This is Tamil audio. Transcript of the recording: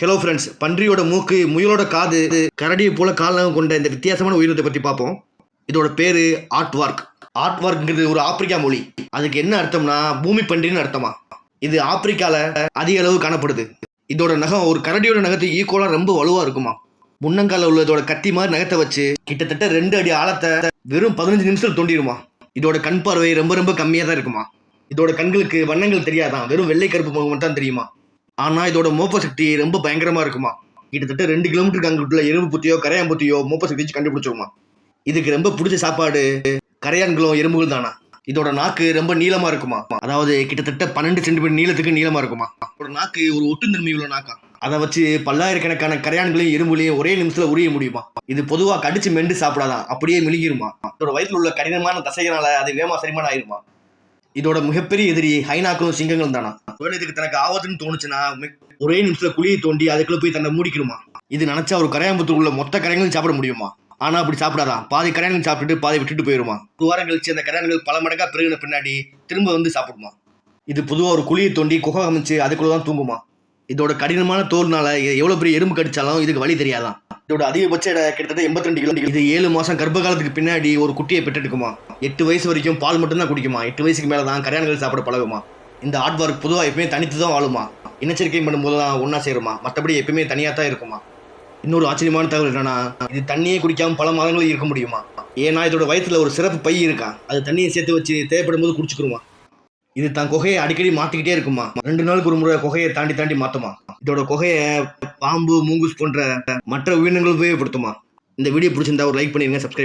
ஹலோ ஃப்ரெண்ட்ஸ் பன்றியோட மூக்கு முயலோட காது கரடியை போல காலம் கொண்ட இந்த வித்தியாசமான உயிரினத்தை பற்றி பார்ப்போம் இதோட பேரு ஆர்ட் ஒர்க் ஆர்ட் ஒர்க்ங்கிறது ஒரு ஆப்பிரிக்கா மொழி. அதுக்கு என்ன அர்த்தம்னா பூமி பன்றின்னு அர்த்தமா? இது ஆப்பிரிக்கால அதிக அளவு காணப்படுது. இதோட நகம் ஒரு கரடியோட நகத்துக்கு ஈக்குவலாக ரொம்ப வலுவாக இருக்குமா? முன்னங்கால உள்ளதோட கத்தி மாதிரி நகத்தை வச்சு கிட்டத்தட்ட ரெண்டு அடி ஆழத்தை வெறும் பதினஞ்சு நிமிஷத்தில் தோண்டிடுமா? இதோட கண் பார்வை ரொம்ப ரொம்ப கம்மியாக தான் இருக்குமா? இதோட கண்களுக்கு வண்ணங்கள் தெரியாதான் வெறும் வெள்ளை கருப்பு முகம் தான் தெரியுமா? ஆனா இதோட மோப்ப சக்தி ரொம்ப பயங்கரமா இருக்குமா? கிட்டத்தட்ட ரெண்டு கிலோமீட்டருக்கு அங்குள்ள எறும்பு புத்தியோ கரையாம்புத்தியோ மோப்ப சக்தி வச்சு கண்டுபிடிச்சிருமா? இதுக்கு ரொம்ப பிடிச்ச சாப்பாடு கரையான்களும் எறும்புகள் தானா? இதோட நாக்கு ரொம்ப நீளமா இருக்குமா? அதாவது கிட்டத்தட்ட பன்னெண்டு சென்டிமீட்டர் நீளத்துக்கு நீளமா இருக்குமா? ஒரு நாக்கு ஒரு ஒட்டுந்தன்மை உள்ள நாக்கா? அதை வச்சு பல்லாயிரக்கணக்கான கரையான்களையும் எறும்புலையும் ஒரே நிமிஷத்துல உரிய முடியுமா? இது பொதுவா கடிச்சு மெண்டு சாப்பிடாதான் அப்படியே மிழுகிருமா? இதோட வயிற்றுல உள்ள கடினமான தசைகளால அது வேகமா சரிமான ஆயிருமா? இதோட மிகப்பெரிய எதிரி ஹைனாக்களும் சிங்கங்களும் தானா? ஒருவேளை இதுக்கு தனக்கு ஆபத்துன்னு தோணுச்சுன்னா ஒரே நிமிஷத்துல குழியை தோண்டி அதுக்குள்ள போய் தன்னை மூடிக்கணுமா இது நினைச்சா ஒரு கரையாம்புத்துக்குள்ள மொத்த கரையங்களும் சாப்பிட முடியுமா? ஆனா அப்படி சாப்பிடாதான் பாதி கரையான்கள் சாப்பிட்டுட்டு பாதி விட்டுட்டு போயிருமா? ஒரு வாரம் கழிச்சு அந்த கரையான்கள் பல மடங்கா பெருகின பின்னாடி திரும்ப வந்து சாப்பிடுமா? இது பொதுவாக ஒரு குழியை தோண்டி குகை அமைச்சு அதுக்குள்ள தான் தூங்குமா? இதோட கடினமான தோல்னால எவ்வளோ பெரிய எறும்பு கடிச்சாலும் இதுக்கு வழி தெரியாதான். இதோட அதிகபட்ச எடை கிட்டத்தட்ட 82 கிலோ இது ஏழு மாசம் கர்ப்ப காலத்துக்கு பின்னாடி ஒரு குட்டியை பெற்றெடுக்குமா? எட்டு வயசு வரைக்கும் பால் மட்டும் தான் குடிக்குமா? எட்டு வயசுக்கு மேலே தான் கரையான்கள் சாப்பிட பழகுமா? இந்த ஆர்ட் ஒர்க் பொதுவாக எப்பயுமே தனித்து தான் வாழுமா? இனச்சரிக்கை பண்ணும்போது தான் ஒன்றா சேருமா? மற்றபடி எப்பயுமே தனியாக தான் இருக்குமா? இன்னொரு ஆச்சரியமான தகவல் என்னன்னா இது தண்ணியே குடிக்காமல் பல மாதங்கள் இருக்க முடியுமா? ஏன்னா இதோட வயிற்றுல ஒரு சிறப்பு பை இருக்கா? அது தண்ணியை சேர்த்து வச்சு தேவைப்படும் போது குடிச்சுக்கிருமா? இது தான் குகையை அடிக்கடி மாற்றிக்கிட்டே இருக்குமா? ரெண்டு நாளுக்கு ஒரு முறை குகையை தாண்டி தாண்டி மாத்துமா? இதோட குகையை பாம்பு மூங்குஸ் போன்ற மற்ற உயிரினங்களும் உபயோகப்படுத்துமா? இந்த வீடியோ பிடிச்சிருந்தா ஒரு லைக் பண்ணிடுங்க சப்ஸ்கிரைப்